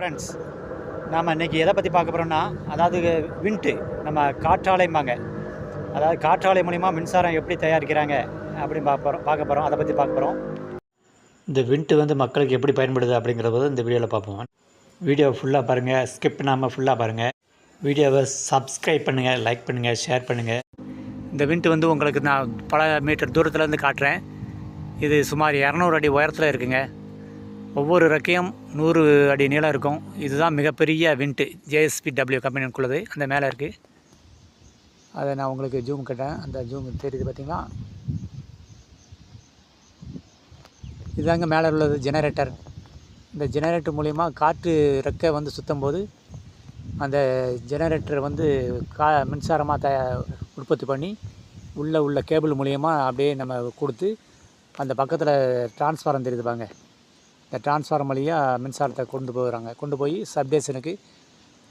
Friends நாம் இன்றைக்கி எதை பற்றி பார்க்க போகிறோம்னா அதாவது விண்ட்டு நம்ம காற்றாலைம்பாங்க அதாவது காற்றாலை மூலிமா மின்சாரம் எப்படி தயாரிக்கிறாங்க அப்படின்னு பார்க்க போகிறோம் பார்க்க போகிறோம் அதை பற்றி பார்க்க போகிறோம் இந்த விண்ட்டு வந்து மக்களுக்கு எப்படி பயன்படுது அப்படிங்கிறத இந்த வீடியோவில் பார்ப்போம். வீடியோ ஃபுல்லாக பாருங்கள் ஸ்கிப் பண்ணாமல் ஃபுல்லாக பாருங்கள் வீடியோவை சப்ஸ்கிரைப் பண்ணுங்கள் லைக் பண்ணுங்கள் ஷேர் பண்ணுங்கள் இந்த விண்ட்டு வந்து உங்களுக்கு நான் பல மீட்டர் தூரத்துலேருந்து காட்டுறேன். இது சுமார் இரநூறு அடி உயரத்தில் இருக்குங்க. ஒவ்வொரு ரெக்கையும் நூறு அடி நீளம் இருக்கும். இதுதான் மிகப்பெரிய விண்ட்டு ஜேஎஸ்பி டபிள்யூ கம்பெனிக்குள்ளது. அந்த மேலே இருக்குது அதை நான் உங்களுக்கு ஜூம் கட்டேன். அந்த ஜூம் தெரியுது பார்த்திங்களா இதுதாங்க மேலே உள்ளது ஜெனரேட்டர் இந்த ஜெனரேட்டர் மூலிமா காற்று ரெக்கை வந்து சுற்றும் போது அந்த ஜெனரேட்டர் வந்து கா மின்சாரமாக த உற்பத்தி பண்ணி உள்ளே உள்ள கேபிள் மூலியமாக அப்படியே நம்ம கொடுத்து அந்த பக்கத்தில் டிரான்ஸ்ஃபாரம் தெரியுது பாங்க இந்த டிரான்ஸ்ஃபாரம் வழியாக மின்சாரத்தை கொண்டு போகிறாங்க. கொண்டு போய் சப்டேஷனுக்கு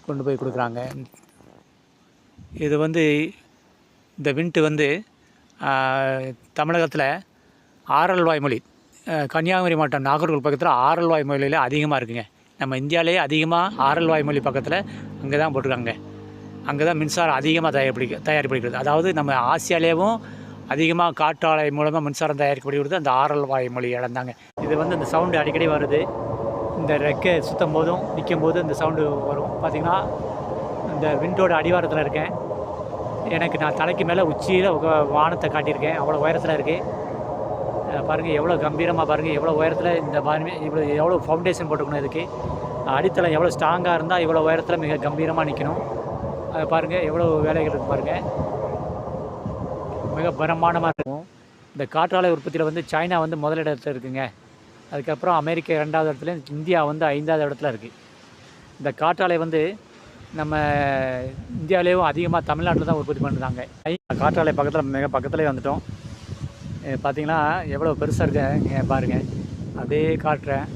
கொண்டு போய் கொடுக்குறாங்க. இது வந்து இந்த விண்ட்டு வந்து தமிழகத்தில் ஆரல்வாய் மொழி கன்னியாகுமரி மாவட்டம் நாகர்கோவில் பக்கத்தில் ஆரல்வாய் மொழியில் அதிகமாக இருக்குங்க. நம்ம இந்தியாவிலேயே அதிகமாக ஆரல்வாய் மொழி பக்கத்தில் அங்கே தான் போட்டிருக்காங்க. அங்கே தான் மின்சாரம் அதிகமாக தயாரிப்பிடிக்க தயாரிக்கப்படுகிறது அதாவது நம்ம ஆசியாலேயும் அதிகமாக காற்றாலை மூலமாக மின்சாரம் தயாரிக்கப்படுகிறது. அந்த ஆரல் வாய்மொழி இடம் தாங்க இது வந்து அந்த சவுண்டு அடிக்கடி வருது. இந்த ரெக்கை சுற்றும் போதும் நிற்கும் போது இந்த சவுண்டு வரும். பார்த்திங்கன்னா இந்த விண்டோட அடிவாரத்தில் இருக்கேன். எனக்கு நான் தலைக்கு மேலே உச்சியில் வானத்தை காட்டியிருக்கேன். அவ்வளோ உயரத்தில் இருக்குது பாருங்கள் எவ்வளோ கம்பீரமாக பாருங்கள் எவ்வளோ உயரத்தில் இந்த பாருமே இவ்வளோ எவ்வளோ ஃபவுண்டேஷன் போட்டுக்கணும் இதுக்கு. அடித்தளம் எவ்வளோ ஸ்ட்ராங்காக இருந்தால் இவ்வளோ உயரத்தில் மிக கம்பீரமாக நிற்கணும் அதை பாருங்கள் எவ்வளோ வேலைகள் இருக்குது பாருங்கள் மிக பிரமாண்டமாக இருக்கும். இந்த காற்றாலை உற்பத்தியில் வந்து சைனா வந்து முதலிடத்தில் இருக்குங்க. அதுக்கப்புறம் அமெரிக்கா ரெண்டாவது இடத்துல இந்தியா வந்து ஐந்தாவது இடத்துல இருக்குது இந்த காற்றாலை வந்து நம்ம இந்தியாவிலேயும் அதிகமாக தமிழ்நாட்டில் தான் உற்பத்தி பண்ணுறாங்க காற்றாலை பக்கத்தில் மிக பக்கத்துலேயே வந்துட்டோம். பார்த்தீங்கன்னா எவ்வளோ பெருசாக இருக்கு பாருங்கள் அப்படியே காட்டுறேன்.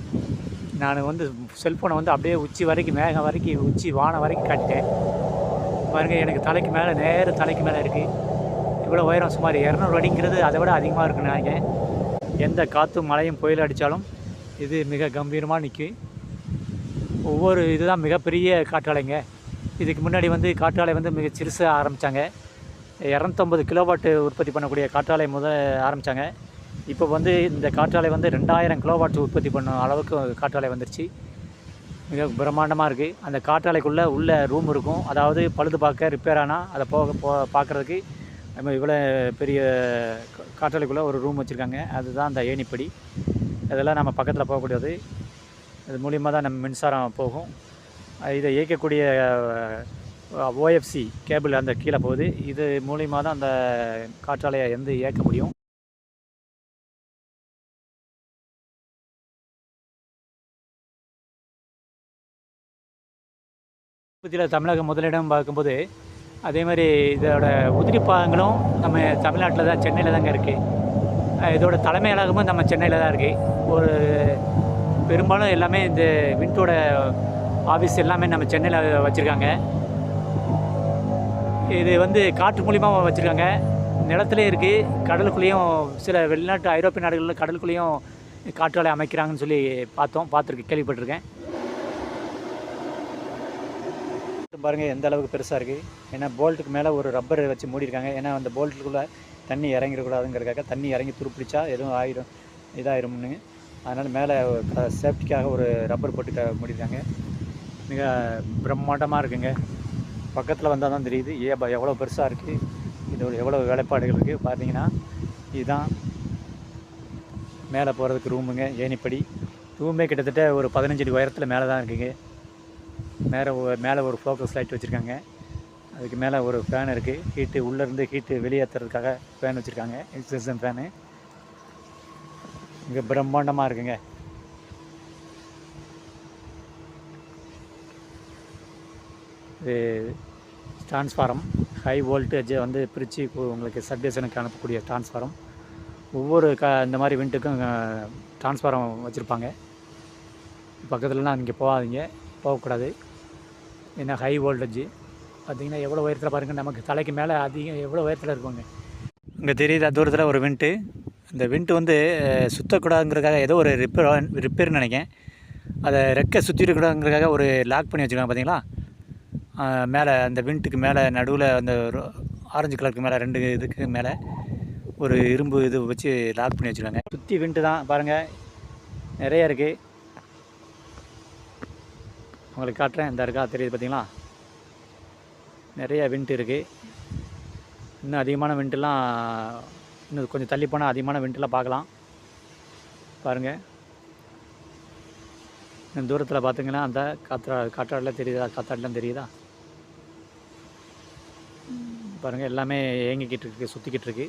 நான் வந்து செல்ஃபோனை வந்து அப்படியே உச்சி வரைக்கும் மேகம் வரைக்கும் உச்சி வானம் வரைக்கும் காட்டிட்டேன். பாருங்கள் எனக்கு தலைக்கு மேலே நேர தலைக்கு மேலே இருக்குது இவ்வளோ உயரம் சுமார் இரநூறு அடிங்கிறது அதை விட அதிகமாக இருக்குன்னு நினைக்கிறேன். எந்த காற்றும் மழையும் புயல் அடித்தாலும் இது மிக கம்பீரமாக நிற்கும். ஒவ்வொரு இதுதான் மிகப்பெரிய காற்றாலைங்க. இதுக்கு முன்னாடி வந்து காற்றாலை வந்து மிக சிறுசாக ஆரம்பித்தாங்க இரநூத்தம்பது கிலோவாட்டு உற்பத்தி பண்ணக்கூடிய காற்றாலை முத ஆரம்பித்தாங்க இப்போ வந்து இந்த காற்றாலை வந்து ரெண்டாயிரம் கிலோவாட் உற்பத்தி பண்ண அளவுக்கு காற்றாலை வந்துருச்சு. மிக பிரம்மாண்டமாக இருக்குது அந்த காற்றாலைக்குள்ளே உள்ள ரூம் இருக்கும். அதாவது பழுது பார்க்க ரிப்பேர் ஆனால் அதை போக போ பார்க்குறதுக்கு நம்ம இவ்வளோ பெரிய கா- காற்றாலைக்குள்ளே ஒரு ரூம் வச்சுருக்காங்க. அதுதான் அந்த ஏணிப்படி. அதெல்லாம் நம்ம பக்கத்தில் போகக்கூடியது. அது மூலியமாக தான் நம்ம மின்சாரம் போகும். இதை இயக்கக்கூடிய ஓஎஃப்சி கேபிள் அந்த கீழே போகுது. இது மூலியமாக தான் அந்த காற்றாலையை வந்து இயக்க முடியும். உற்பத்தியில் தமிழகம் முதலிடம் பார்க்கும்போது அதே மாதிரி இதோட உதிரி பாகங்களும் நம்ம தமிழ்நாட்டில் தான் சென்னையில் தாங்க இருக்குது இதோட தலைமையலகமும் நம்ம சென்னையில் தான் இருக்குது ஒரு பெரும்பாலும் எல்லாமே இந்த விண்டோட ஆஃபீஸ் எல்லாமே நம்ம சென்னையில் வச்சுருக்காங்க. இது வந்து காற்று மூலியமாக வச்சுருக்காங்க. நிலத்துலேயும் இருக்குது கடலுக்குள்ளேயும் சில வெளிநாட்டு ஐரோப்பிய நாடுகளில் கடலுக்குள்ளேயும் காற்றாலை அமைக்கிறாங்கன்னு சொல்லி பார்த்தோம் பார்த்துருக்கேன் கேள்விப்பட்டிருக்கேன். பாருங்கள் எந்த அளவுக்கு பெருசாக இருக்குது ஏன்னா போல்ட்டுக்கு மேலே ஒரு ரப்பர் வச்சு மூடியிருக்காங்க. ஏன்னா அந்த போல்ட்டுக்குள்ளே தண்ணி இறங்கிடக்கூடாதுங்கிறதுக்காக தண்ணி இறங்கி துருப்பிடிச்சா எதுவும் ஆயிடும் இதாயிரும்னு. அதனால் மேலே சேஃப்டிக்காக ஒரு ரப்பர் போட்டு மூடிருக்காங்க மூடியிருக்காங்க. மிக பிரம்மாண்டமாக இருக்குங்க. பக்கத்தில் வந்தால் தான் தெரியுது ஏ ப- எவ்வளோ பெருசாக இருக்குது இது எவ்வளோ வேலைப்பாடுகள் இருக்குது பார்த்தீங்கன்னா இதுதான் மேலே போகிறதுக்கு ரூமுங்க ஏணிப்படி. ரூமே கிட்டத்தட்ட ஒரு பதினஞ்சு அடி உயரத்தில் மேலே தான் இருக்குங்க. மேலே மேலே ஒரு ஃபோக்கஸ் லைட் வச்சுருக்காங்க. அதுக்கு மேலே ஒரு ஃபேன் இருக்குது ஹீட்டு உள்ளேருந்து ஹீட்டு வெளியேற்றுறதுக்காக ஃபேன் வச்சுருக்காங்க. எக்ஸசன் ஃபேனு இங்கே பிரம்மாண்டமாக இருக்குங்க. இது டிரான்ஸ்ஃபாரம் ஹை வோல்டேஜை வந்து பிரித்து உங்களுக்கு சப்டேஷனுக்கு அனுப்பக்கூடிய டிரான்ஸ்ஃபாரம் ஒவ்வொரு க இந்த மாதிரி விண்ட்டுக்கும் டிரான்ஸ்ஃபாரம் வச்சுருப்பாங்க. பக்கத்துலலாம் இங்கே போகாதீங்க. போகக்கூடாது. ஏன்னா ஹை வோல்டேஜ் பார்த்தீங்கன்னா எவ்வளோ உயரத்தில் பாருங்கள் நமக்கு தலைக்கு மேலே அதிகம் எவ்வளோ உயரத்தில் இருக்குங்க. இங்கே தெரியுது தூரத்தில் ஒரு விண்ட்டு இந்த விண்ட்டு வந்து சுற்றக்கூடாதுங்கிறதுக்காக சுத்தக்கூடாதுங்கிறதுக்காக ஏதோ ஒரு ரிப்பேர் ரிப்பேர்னு நினைக்கிறேன். அதை ரெக்கை சுற்றி ஒரு லாக் பண்ணி வச்சுருக்காங்க பார்த்தீங்களா மேலே அந்த விண்ட்டுக்கு மேலே நடுவில் அந்த ஆரஞ்சு கலருக்கு மேலே ரெண்டு இதுக்கு மேலே ஒரு இரும்பு இது வச்சு லாக் பண்ணி வச்சுருக்காங்க. சுற்றி விண்ட்டு தான் பாருங்கள் நிறைய இருக்குது உங்களுக்கு காட்டுறேன். இந்த இருக்கா? தெரியுது பார்த்தீங்களா? நிறைய விண்ட் இருக்குது இன்னும் அதிகமான விண்ட்டுலாம் இன்னும் கொஞ்சம் தள்ளி போனால் அதிகமான விண்ட்டுலாம் பார்க்கலாம். பாருங்கள் இந்த தூரத்தில் பார்த்தீங்கன்னா அந்த காற்றா காற்றாடலாம் தெரியுதா? காற்றாடிலாம் தெரியுதா? பாருங்கள் எல்லாமே இயங்கிக்கிட்டு இருக்கு சுற்றிக்கிட்டு இருக்கு.